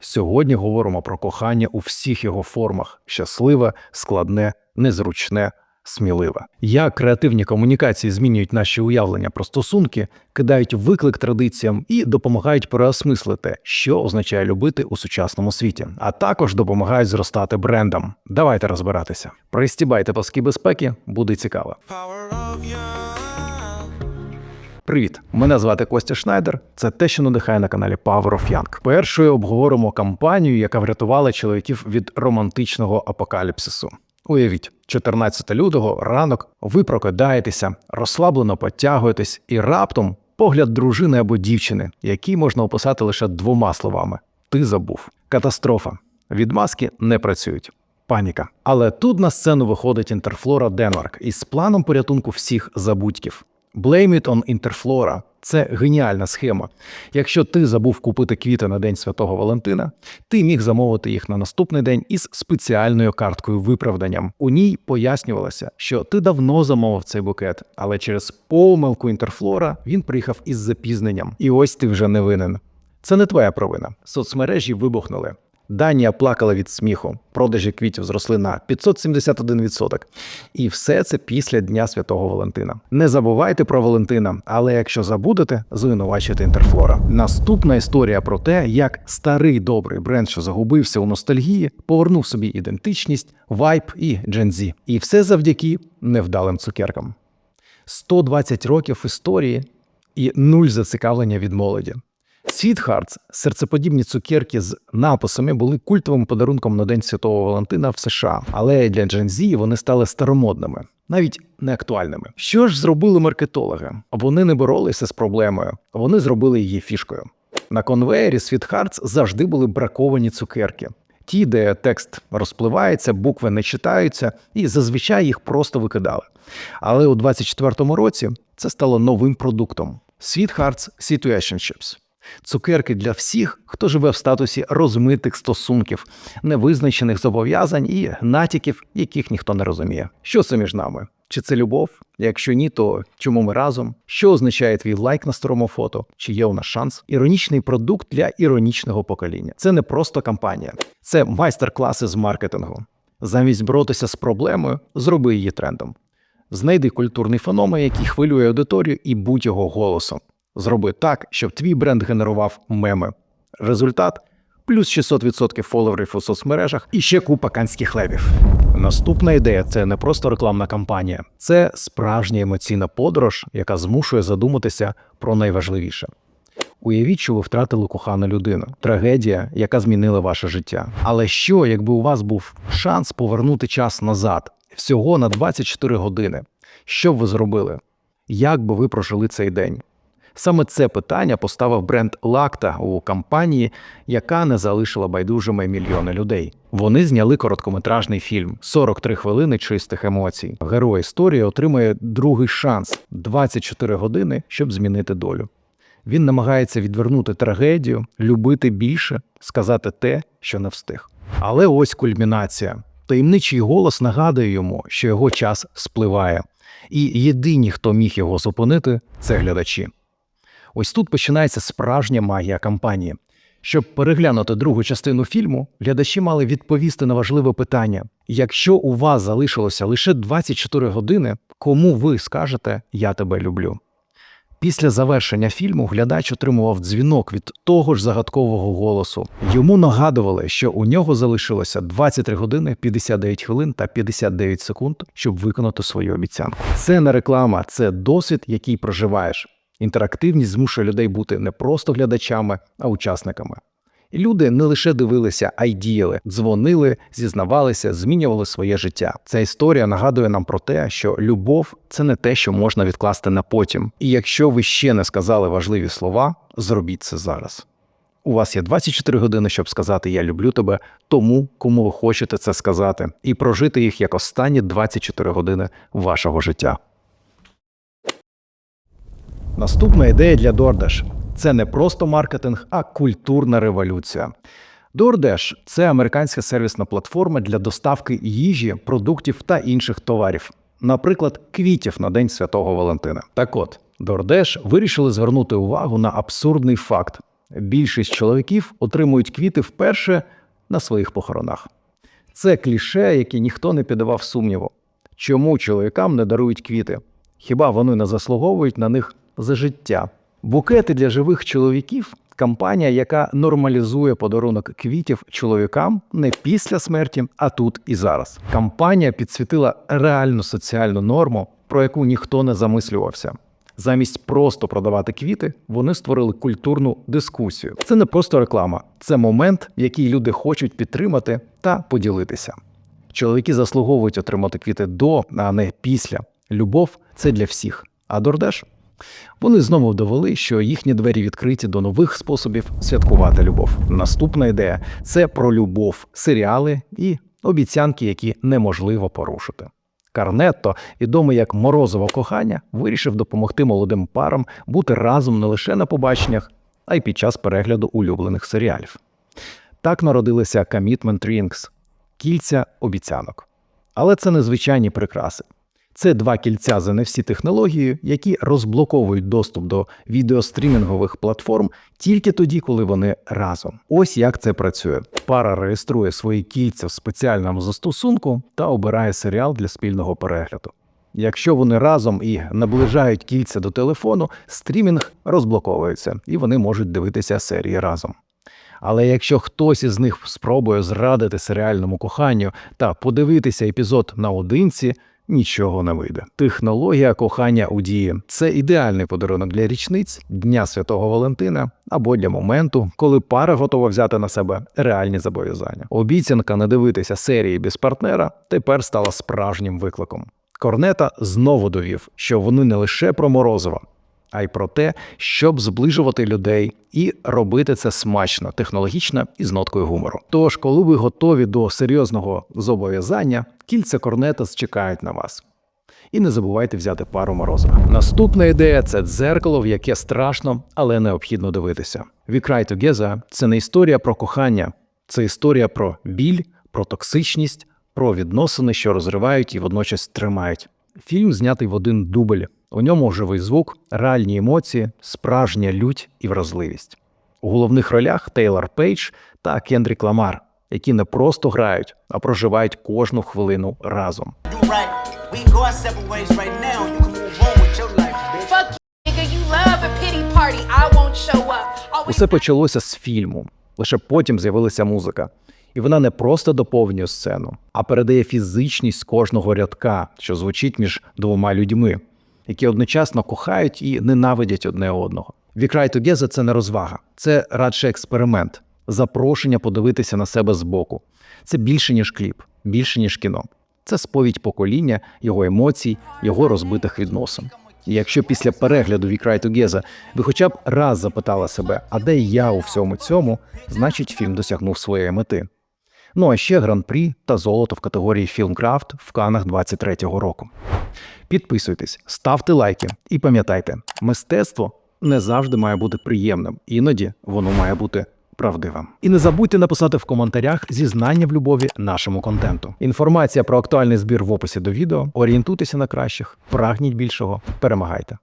Сьогодні говоримо про кохання у всіх його формах: щасливе, складне, незручне, сміливе. Як креативні комунікації змінюють наші уявлення про стосунки, кидають виклик традиціям і допомагають переосмислити, що означає любити у сучасному світі, а також допомагають зростати брендам. Давайте розбиратися. Пристібайте паски безпеки, буде цікаво. Привіт, мене звати Костя Шнайдер. Це те, що надихає на каналі Power of Young. Першою обговоримо кампанію, яка врятувала чоловіків від романтичного апокаліпсису. Уявіть, 14 лютого ранок ви прокидаєтеся, розслаблено потягуєтесь, і раптом погляд дружини або дівчини, який можна описати лише двома словами: ти забув. Катастрофа. Відмазки не працюють. Паніка. Але тут на сцену виходить Інтерфлора Денмарк із планом порятунку всіх забудьків. Blame it on Interflora – це геніальна схема. Якщо ти забув купити квіти на День Святого Валентина, ти міг замовити їх на наступний день із спеціальною карткою виправданням. У ній пояснювалося, що ти давно замовив цей букет, але через помилку Інтерфлора він приїхав із запізненням. І ось ти вже не винен. Це не твоя провина. Соцмережі вибухнули. Данія плакала від сміху, продажі квітів зросли на 571%. І все це після Дня Святого Валентина. Не забувайте про Валентина, але якщо забудете, звинувачуйте Інтерфлора. Наступна історія про те, як старий добрий бренд, що загубився у ностальгії, повернув собі ідентичність, вайб і Z. І все завдяки невдалим цукеркам. 120 років історії і нуль зацікавлення від молоді. Світхардс, серцеподібні цукерки з написами, були культовим подарунком на День Святого Валентина в США, але для Z вони стали старомодними, навіть неактуальними. Що ж зробили маркетологи? Вони не боролися з проблемою, вони зробили її фішкою. На конвеєрі Світхардс завжди були браковані цукерки. Ті, де текст розпливається, букви не читаються, і зазвичай їх просто викидали. Але у 24-му році це стало новим продуктом Sweethearts Situationships. Цукерки для всіх, хто живе в статусі розмитих стосунків, невизначених зобов'язань і натяків, яких ніхто не розуміє. Що це між нами? Чи це любов? Якщо ні, то чому ми разом? Що означає твій лайк на старому фото? Чи є у нас шанс? Іронічний продукт для іронічного покоління. Це не просто кампанія, це майстер-класи з маркетингу. Замість боротися з проблемою, зроби її трендом. Знайди культурний феномен, який хвилює аудиторію, і будь його голосом. Зроби так, щоб твій бренд генерував меми. Результат плюс 600% фоловерів у соцмережах і ще купа канських левів. Наступна ідея це не просто рекламна кампанія, це справжня емоційна подорож, яка змушує задуматися про найважливіше. Уявіть, що ви втратили кохану людину, трагедія, яка змінила ваше життя. Але що, якби у вас був шанс повернути час назад, всього на 24 години? Що б ви зробили? Як би ви прожили цей день? Саме це питання поставив бренд Лакта у кампанії, яка не залишила байдужими мільйони людей. Вони зняли короткометражний фільм 43 хвилини чистих емоцій. Герой історії отримує другий шанс 24 години, щоб змінити долю. Він намагається відвернути трагедію, любити більше, сказати те, що не встиг. Але ось кульмінація. Таємничий голос нагадує йому, що його час спливає, і єдині, хто міг його зупинити, це глядачі. Ось тут починається справжня магія кампанії. Щоб переглянути другу частину фільму, глядачі мали відповісти на важливе питання: якщо у вас залишилося лише 24 години, кому ви скажете Я тебе люблю? Після завершення фільму глядач отримував дзвінок від того ж загадкового голосу. Йому нагадували, що у нього залишилося 23 години 59 хвилин та 59 секунд, щоб виконати свою обіцянку. Це не реклама, це досвід, який проживаєш. Інтерактивність змушує людей бути не просто глядачами, а учасниками. І люди не лише дивилися, а й діяли, дзвонили, зізнавалися, змінювали своє життя. Ця історія нагадує нам про те, що любов це не те, що можна відкласти на потім. І якщо ви ще не сказали важливі слова, зробіть це зараз. У вас є 24 години, щоб сказати Я люблю тебе тому, кому ви хочете це сказати, і прожити їх як останні 24 години вашого життя. Наступна ідея для DoorDash – це не просто маркетинг, а культурна революція. DoorDash – це американська сервісна платформа для доставки їжі, продуктів та інших товарів, наприклад, квітів на День Святого Валентина. Так от, DoorDash вирішили звернути увагу на абсурдний факт. Більшість чоловіків отримують квіти вперше на своїх похоронах. Це кліше, яке ніхто не піддавав сумніву. Чому чоловікам не дарують квіти? Хіба вони не заслуговують на них за життя? Букети для живих чоловіків кампанія, яка нормалізує подарунок квітів чоловікам не після смерті, а тут і зараз. Кампанія підсвітила реальну соціальну норму, про яку ніхто не замислювався. Замість просто продавати квіти, вони створили культурну дискусію. Це не просто реклама, це момент, який люди хочуть підтримати та поділитися. Чоловіки заслуговують отримати квіти до, а не після. Любов це для всіх. А Дордеш? Вони знову довели, що їхні двері відкриті до нових способів святкувати любов. Наступна ідея це про любов, серіали і обіцянки, які неможливо порушити. Карнетто, відомий як морозове кохання, вирішив допомогти молодим парам бути разом не лише на побаченнях, а й під час перегляду улюблених серіалів. Так народилися Commitment Rings – кільця обіцянок. Але це не звичайні прикраси. Це два кільця з NFC технологією, які розблоковують доступ до відеострімінгових платформ тільки тоді, коли вони разом. Ось як це працює. Пара реєструє свої кільця в спеціальному застосунку та обирає серіал для спільного перегляду. Якщо вони разом і наближають кільця до телефону, стрімінг розблоковується, і вони можуть дивитися серії разом. Але якщо хтось із них спробує зрадити серіальному коханню та подивитися епізод наодинці, нічого не вийде. Технологія кохання у дії це ідеальний подарунок для річниць, Дня Святого Валентина або для моменту, коли пара готова взяти на себе реальні зобов'язання. Обіцянка не дивитися серії без партнера тепер стала справжнім викликом. Корнета знову довів, що вони не лише про морозиво, а й про те, щоб зближувати людей і робити це смачно, технологічно і з ноткою гумору. Тож, коли ви готові до серйозного зобов'язання, кільця корнета чекають на вас. І не забувайте взяти пару морозива. Наступна ідея це дзеркало, в яке страшно, але необхідно дивитися. We Cry Together – це не історія про кохання, це історія про біль, про токсичність, про відносини, що розривають і водночас тримають. Фільм знятий в один дубль. У ньому живий звук, реальні емоції, справжня лють і вразливість. У головних ролях Тейлор Пейдж та Кендрік Ламар, які не просто грають, а проживають кожну хвилину разом. Усе почалося з фільму. Лише потім з'явилася музика. І вона не просто доповнює сцену, а передає фізичність кожного рядка, що звучить між двома людьми, які одночасно кохають і ненавидять одне одного. We Cry Together – це не розвага, це радше експеримент, запрошення подивитися на себе збоку. Це більше ніж кліп, більше ніж кіно. Це сповідь покоління, його емоцій, його розбитих відносин. І якщо після перегляду We Together ви хоча б раз запитали себе, а де я у всьому цьому, значить фільм досягнув своєї мети. Ну а ще гран-прі та золото в категорії Філмкрафт в Канах 23-го року. Підписуйтесь, ставте лайки і пам'ятайте, мистецтво не завжди має бути приємним, іноді воно має бути правдивим. І не забудьте написати в коментарях зізнання в любові нашому контенту. Інформація про актуальний збір в описі до відео. Орієнтуйтеся на кращих, прагніть більшого, перемагайте.